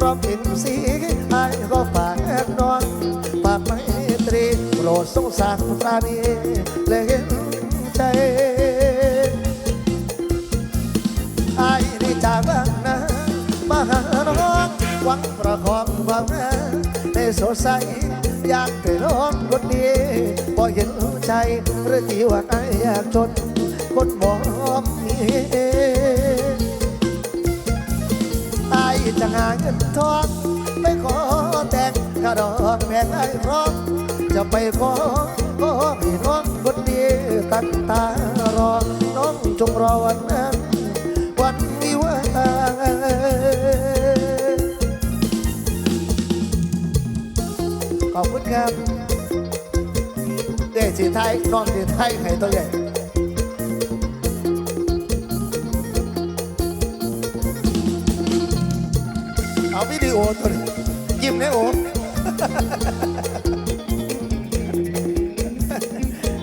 พร้อมกินสีไอ้ก็ฝากแอบนอนฝากไม่ตรีโปรดสงสารปราณีและเห็นใจไอ้นี่จากบ้านนะมาหาน้องหวังประคองความรักในสดใสอยากไปร้องคนดีพอเห็นใจหรือที่ว่าไอ้อยากจนคนมองมี เงินทองไปขอแต่งกระดอกแพงไอ้ร้อมจะไปขอขอให้น้องคนดีตั้งตารอน้องจงรอวันนั้นวันวิวาขอบคุณครับเด็กสีไทยน้องสีไทยไข่ตัวใหญ่ เอาวิดีโอตัวนี้ยิ้มนโอ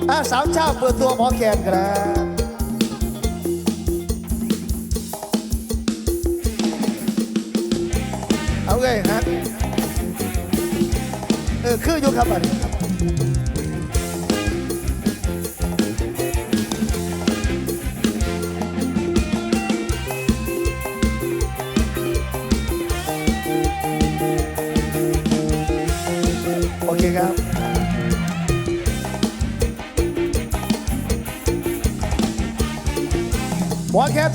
อาสาวชาเปิดตัวหมอแคนครับเอาไงฮะเออคืออยู่ครับอันนี้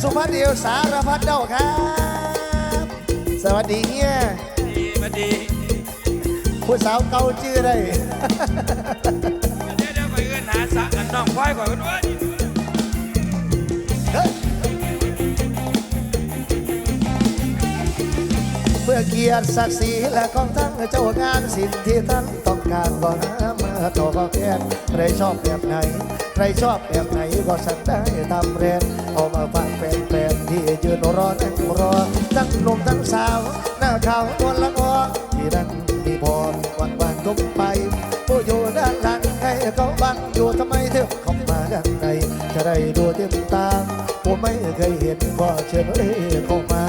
สุภาพเดียวสารพัดเด้าครับ สวัสดีเนี่ยดีมาดีผู้สาวเก่าชื่อได้ เดี๋ยวเดี๋ยวไปเอื้อนหาสะกันน้องควายก่อนกันด้วยเฮ้ยเพื่อเกียรติศักดิ์ศรีและของทั้งเจ้างานสิ่งที่ท่านต้องการก็หามาต่อก็แค่ใครชอบแบบไหน ใครชอบแบบไหนก็สั่งได้ตามแรงเอามาฝากแฟนๆ ที่ยืนรอนั่งรอทั้งหนุ่มทั้งสาวหน้าขาวนวลละงอที่นั่นมีพรวันวันๆทุกไปผู้อยู่ด้านหลังให้เขาบังอยู่ทำไมเธอเข้ามาด้านในจะได้ดูเต็มตาผมไม่เคยเห็นก็เชิญเลยเข้ามา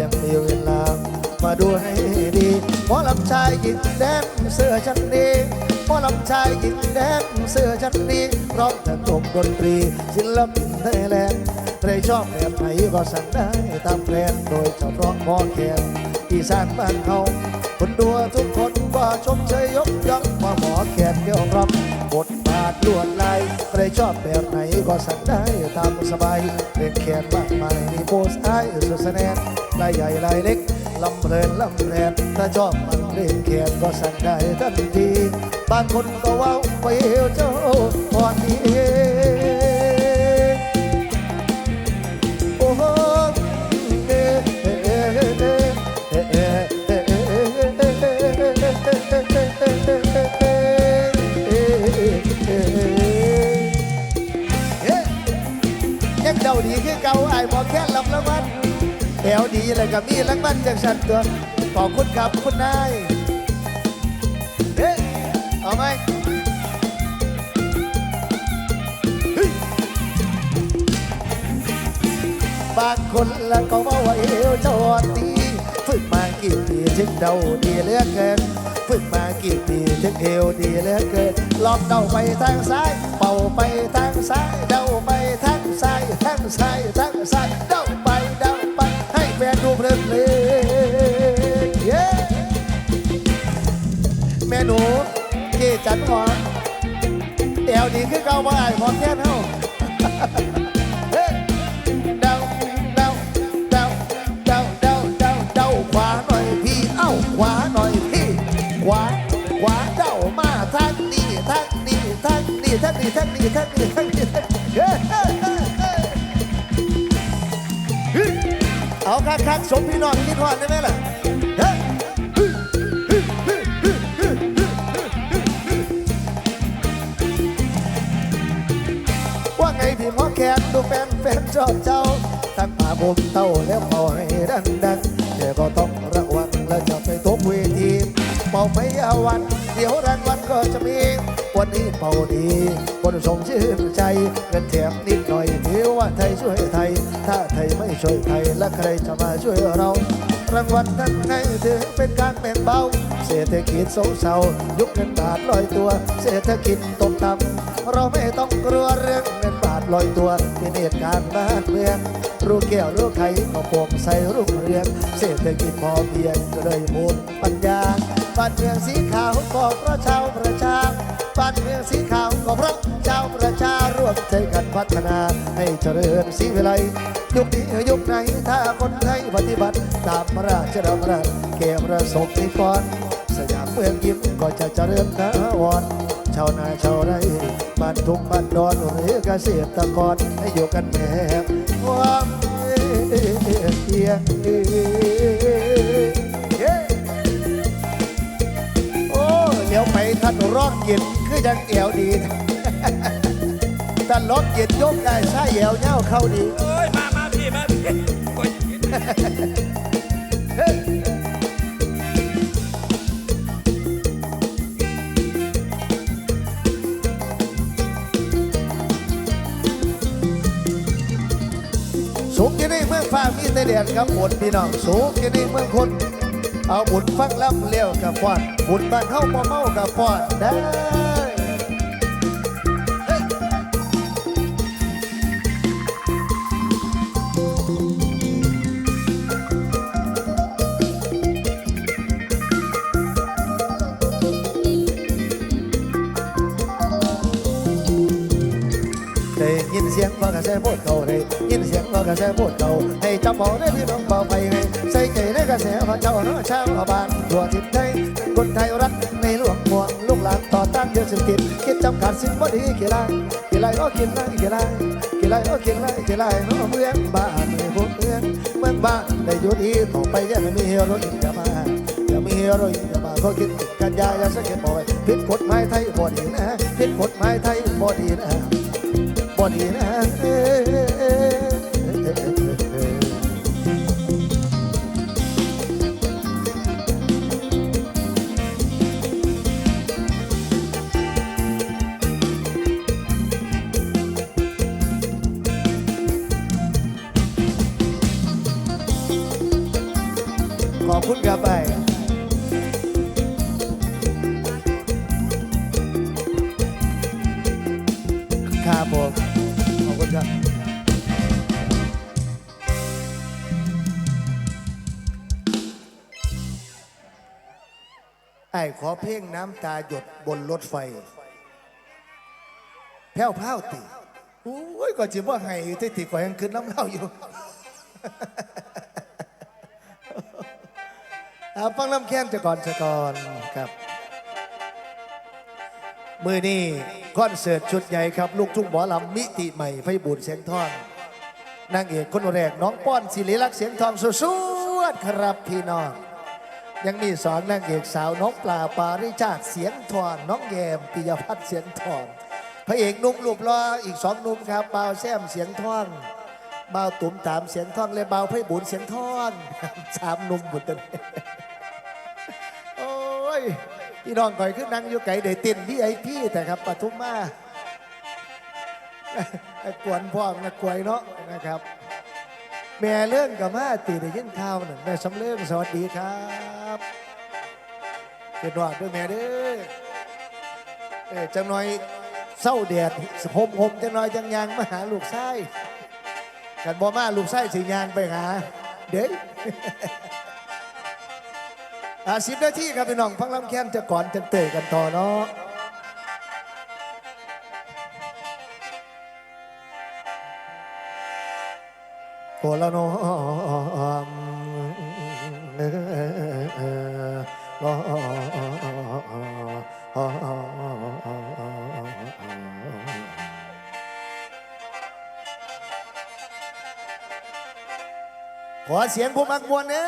ยังมีเวลามาดูให้ดีหมอลำชายหญิงแดงเสื้อชั้นดีหมอลำชายหญิงแดงเสื้อชั้นดีร้อมทั้งวงดนตรีศิลปินไทยแลนด์ ใครชอบแบบไหนก็สั่งได้ตามแพลนโดยเฉพาะหมอแคนอีสานบ้านเขาคนดูทุกคนก็ชมเชยยกย่องว่าหมอแคนเกี่ยวรับบทบาทลวดลายใครชอบแบบไหนก็สั่งได้ตามสบายเป็นแคนมากมายมีโพสไอสุดแสดงลายใหญ่ลายเล็กลำเพลินลำแรนถ้าชอบมันเล่นแขนก็สั่งได้ทันทีบางคนก็เว้าไปเอวเจ้าพอนี้ วดีเลยก็มีรางวัลจากฉันตัวขอบคุณครับคุณนายเอ๊ะเอาไหมบางคนละก็ว่าว่าเอวจอดดีฝึกมากี่ปีถึงเดาดีเหลือเกิน ฝึกมากี่ปีถึงเอวดีเหลือเกินลองเดาไปทางซ้าย เป่าไปทางซ้าย เดาไปทางซ้ายทางซ้ายทางซ้ายเดาไป ฟนดูเพลินเพลงเย้แม่หนูเกจันหอมแอวดีคือเก่าบ่ไอ้ายพอแค่เท่าเฮ้ยเดาเดาเดาเดาเดาเดาเดาขวาหน่อยพี่เอ้าขวาหน่อยพี่ขวาขวาเดามาทางนี้ทางนี้ทางนี้ทางนี้ทางนี้ทาง คักคักสมพี่น้องคิดฮอดได้ไหมล่ะเฮ้ยว่าไงพี่หมอแคนดูแฟนแฟนชอบเจ้าทั้งมาผมเต้าแล้วพอให้ดังดังแต่ก็ต้องระวังแล้วจะไปตกเวทีเป่าไม่เอาวัน เดี๋ยวรางวัลก็จะมี วันนี้เป่าดีคนส่งชื่นใจเงินแถมนิดหน่อยถือว่าไทยช่วยไทย ถ้าไทยไม่ช่วยไทยแล้วใครจะมาช่วยเรารางวัลนั้นให้ถือเป็นการแบ่งเบา เศรษฐกิจโซเซายุคเงินบาทลอยตัว เศรษฐกิจตกต่ำเราไม่ต้องกลัวเรื่องเงินบาทลอยตัวเป็นเหตุการณ์บ้านเมืองรู้แก้วรู้ไขก็โปร่งใส่รุ่งเรือง เศรษฐกิจพอเพียงก็เลยมูลปัญญาบ้านเมืองสีขาวก็เพราะชาวประชา บ้านเมืองสีขาวก็เพราะชาวประชาร่วมใจกันพัฒนาให้เจริญสีวิไลยุคนี้ยุคไหนถ้าคนไทยปฏิบัติ ตามพระราชดำรัสเก็บประสบนิกรสยามเมืองยิ้มก็จะเจริญถาวรชาวนาชาวไร่บ้านทุ่งบ้านดอนหรือเกษตรกรให้อยู่กันแบบความเพียงเย้โอ้เดี๋ยวไปท่านรองเย็น คือยังเอวดีท่านร้องเย็นยกได้ใช่เอวเน่าเข้าดีเอ้ยมามาพี่มาพี่สูงที่นี่เมืองฟ้ามีแต่แดดครับฝนพี่น้องสูงที่นี่เมืองคนเอาบุญฟังลำเลี้ยวกับฟอนบุญบ้านเฮาบ่เมากับฟอนได้ เสียงว่ากระแสโพดเก่าได้ยินเสียงว่ากระแสโพดเก่าให้จำเอาได้พี่น้องเบาไปให้ใส่ใจในกระแสพระเจ้าเนาะชาวบ้านทั่วทิศไทยคนไทยรักในหลวงห่วงลูกหลานต่อต้านเดือดสิติดคิดจำขาดสิ่งบ่ดีกี่ไรกี่ไรก็กินไรกี่ไรกี่ไรก็กินไรกี่ไรเนาะเมืองบ้านเมืองเมืองเมืองบ้านได้อยู่ดีต่อไปอย่าไม่มีรถจะมาอย่ามีรถจะมาก็กินกันยาอย่าสังเกตบ่อยผิดกฎหมายไทยบ่ดีนะผิดกฎหมายไทยบ่ดีนะ บอดีนะขอบคุณครับไป เพลงน้ำตาหยดบนรถไฟ แพ้วพ้าวติโอ้ยก็จิว่าไงที่ติก่อยังคืนน้ำเล่าอยู่เอาฟังลำแค้นจะก่อนจะก่อนครับ มือนี้คอนเสิร์ตชุดใหญ่ครับ ลูกทุ่งหมอลำมิติใหม่ไฟบุญเสียงทองนางเอกคนแรกน้องป้อนศิริลักษณ์เสียงทองสุดๆครับพี่น้อง ยังมีสองนางเอกสาวน้องปลาปาริชาติเสียงทองน้องแยมปิยพัฒน์เสียงทองพระเอกนุ่มรูปรออีกสองนุ่มครับเบาแซมเสียงท่องบ่าตุ่มตามเสียงท่องและบ่าวไพบุญเสียงท่องสามนุ่มหมดเลยโอ้ยพี่น้องก่อยขึ้นนั่งอยู่ไก่เดตินพี่ไอพี่แต่ครับปทุมมาไอ้กวนพ่องนะกวยเนาะนะครับ แม่เรื่องกับมาตีได้ยินข่าวหนึ่งแม่สำเรื่องสวัสดีครับ เป็นว่าด้วยแม่เด้อเออจังหน่อยเศร้าแดดหมหมจังหน่อยจังยางมาหาลูกไส้กันบ่มาลูกไส้สิยางไปหา เด้ยอาสิบนาทีครับพี่น้องฟังลำแค้นจะก่อนจะเตะกันต่อเนาะโอละเน อเสียงผู้มักมวลเนี่ย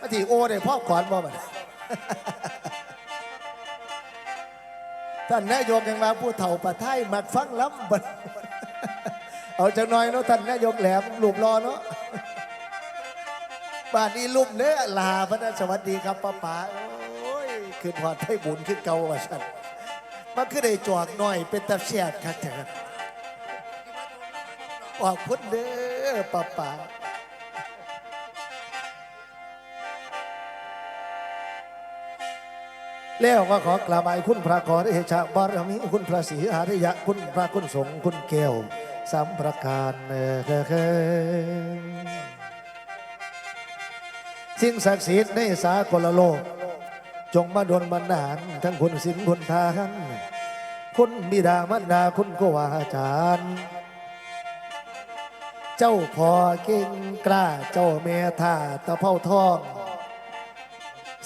มาถีโอเนี่ยพ่อขวานบ่มันท่านนายกยังมาผู้เฒ่าปะไทยมักฟังล้ำบัดเอาจังน่อยเนาะท่านนายกแหลมลูบรอเนาะบ้านนี้ลุ่มเนื้อลาพระนะสวัสดีครับป้าป๋าโอ้ยขึ้นหอดให้บุญขึ้นเก่าว่าฉันมันคือได้จวกหน่อยเป็นตาแชดครับเถิดออกพุทธเด้อ อป้าป๋แล้วก็ขอกราบไหคุณพระขอริชาบารมีคุณพระศรีอาริยะคุณพระคุณสงฆ์คุณเก้วสามประการเออเคสิ่งศักดิ์สิทธิ์ในสากลโลก จงมาดลบันดาลทั้งคุณศีลคุณทานคุณบิดามารดาคุณกวาาจารย์ เจ้าพ่อเก่งกล้าเจ้าเมธาตะเภาทอง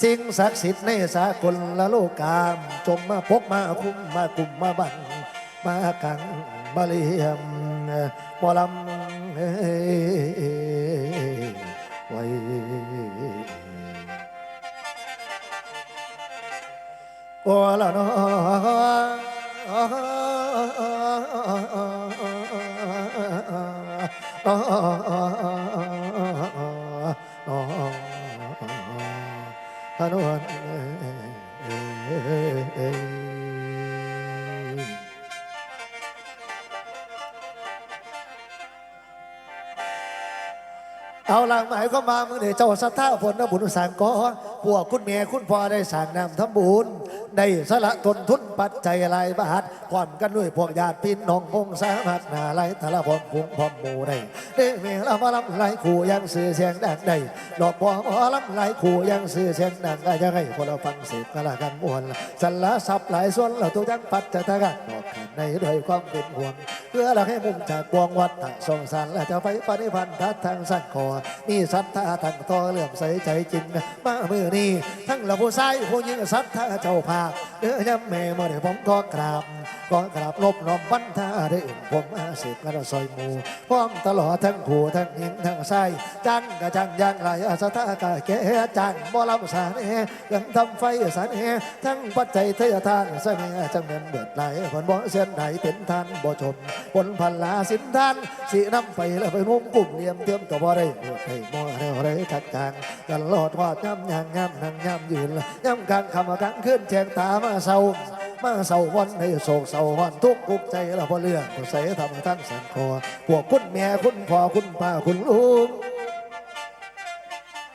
สิ่งศักดิ์สิทธิ์ในสากลละโลกามจงมาพกมาคุ้มมากลุ่มมาบังมากังมาเลียมหมอลำไว้โอ้ละเนาะ เอาหลังหมายก็มาเมื่อเดี๋ยวเจ้าสัทธาผลบุญสังก้อพวกคุณเมียคุณพ่อได้สั่งนำทำบุญ ได้สละตนทุนปัจจัยลายบาท ความกันด้วยพวกญาติพี่น้องพงสามัคนาไหลทะละพรพุงพร้อมหมู่ได้ ได้เมละมาลำไหลขู่ยังสื่อเสียงดังได้ดอกบัวหมอลำไหลขู่ยังสื่อเสียงดังได้ยังไงคนเราฟังเสียงกันละกันมวนสันละสับหลายส่วนเราตัวจังปัจจัยทากันบอกกันในด้วยความเป็นห่วง เพื่อเราให้มุ่งจากกวงวัดทางสงสารและจะไปปฏิพันธ์ทัดทางสั้นคอมีศรัทธาทางต่อเลื่อมใสใจจริงมาเมื่อนี้ทั้งเราผู้ชายผู้หญิงศรัทธาเจ้าภาพเด้อยำแม่เมื่อได้ผมก็กราบก็กราบลบน้อมบรรทาได้อื่นผมอาเสกกระซอยมูพร้อมตลอดทั้งผู้ทั้งหญิงทั้งชายจังกะจังยังไรศรัทากะแก่จังบ่ลำสานเอยังทำไฟสานเอทั้งปัจจัยเทยทานเสน่ห์จังเป็นเบิดไหลคนบ่เส้นไหนเป็นทานบ่ชมผลพันลาสินทานสีน้ำไฟแล้วไปนุ่มกลุ่มเลียมเทียมตัวบ่ได้เบิดให้บ่ได้ไรกัดกางกันลอดวอดย่ำยางย่ำนั่งย่ำยืนย่ำกลางคำกลางขึ้นแจงตามาเศร้า มาเศร้าวันให้โศกเศร้าวันทุกข์กุกใจเราพอเรื่องใส่ทำทั้งสันคอพวกคุณแม่คุณพ่อคุณป้าคุณลุง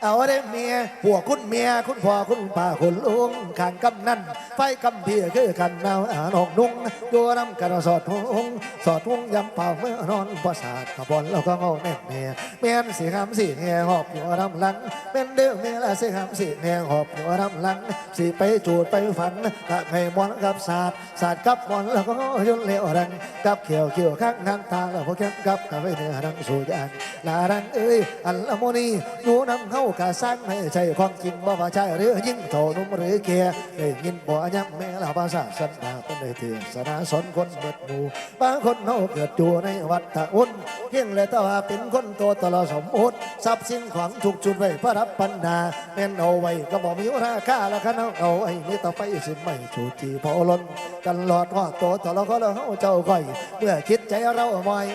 เอาได้เมียพวคุณเมียคุณพ่อคุณป้าคุณลุงข้างกำนันไฟกำเพียคือกันนาวอ่านอกนุ่งอยู่น้ำกันสอดหงสอดหงยำเป่าเมื่อนอนประสาทขบวนเราก็งอแน่แม่เมียนสีคำสีแง่หอบหัวรำหลังเป็นเดือเมียละสีคำสีแง่หอบหัวรำหลังสีไปจูดไปฝันกับให้มอนกับศาสตร์ศาสตร์กับมอนแล้วก็ยนเลี้ยวรังกับเขียวเขียวข้างนางทางแล้วพวกแก้มกับกับไว้เนื้อรังสู่ยานลารังเอ้ยอัลละโมนีนูนำเข้ากะสร้างให้ใช่ความจริงบ่ว่าใช่หรือยิ่งโถนุ่มหรือเกียได้ยินบ่ย้ำแม่ละภาษาสันดาเป็นได้เถื่อนสนาสนคนเบิดหมู่บางคนเฮาเกิดอยู่ในวัฏฏะอุ่นเพียงเลยแต่ว่าเป็นคนโตตลอดสมุติทรัพย์สินของถูกจุดไว้พระรับปัญญาแม่นเอาไว้ก็บ่มีราคาแล้วคันเอาเอาไอ้นี่ต่อไปสิไม่จูจีพอล้นกันหลอดว่าโตตลอดก็แล้วเฮาเจ้าก้อยเมื่อคิดใจเรามอย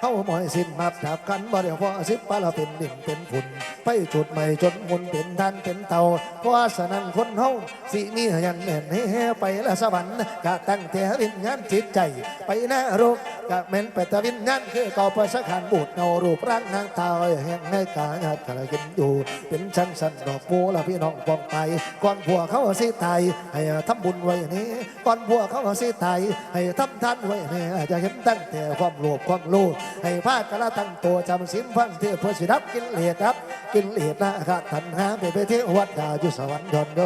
เฮาหมอยสิ้นนับดับกันบ่ได้พอสิบปะละเป็นดินเป็นฝุ่น ไปจุดใหม่จนมุนเป็นท่านเป็นเตาเพราะฉะนั้นคนเฮาสิมีอย่างแน่นให้ไปละสวรรค์กะตั้งแต่วิญญานจิตใจไปนรก กะแม่นไปต่วิญญาณคือเก่าประสักขันบูดเงารูปร่างนางตาแห่งในกาญาติกะละกินอยู่เป็นชั้นสันดอกปูละพี่น้องปองไปก่อนผัวเขาสิไทยให้ทำบุญไว้นี้ก่อนผัวเขาสิไทยให้ทำทานไว้นี้จะเห็นตั้งแต่ความโลภความโลภให้พากันละตั้งตัวจำศีลฟังเทศเพื่อสิรับกินเหตุรับกินเหตุนะคาทันหาไปไปเที่ยววัดดาอยู่สวรรค์ยอนโด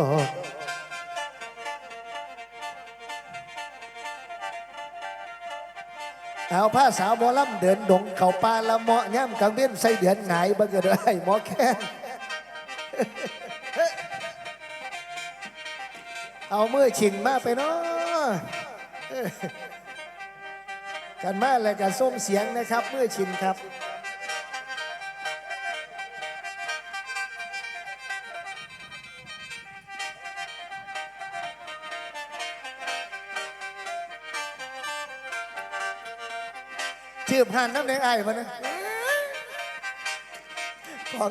เอาผ้าสาวหมอลำเดินดงเข่าป่าละเมาะย่ำกังเบี้ยนใส่เดือนหงายบังเกิดไอ้หมอแค้นเอาเมื่อชิงมาไปเนาะกันมาแล้วกันส้มเสียงนะครับ เมื่อชินครับานน้ำแดงไอ้ายพะนะของ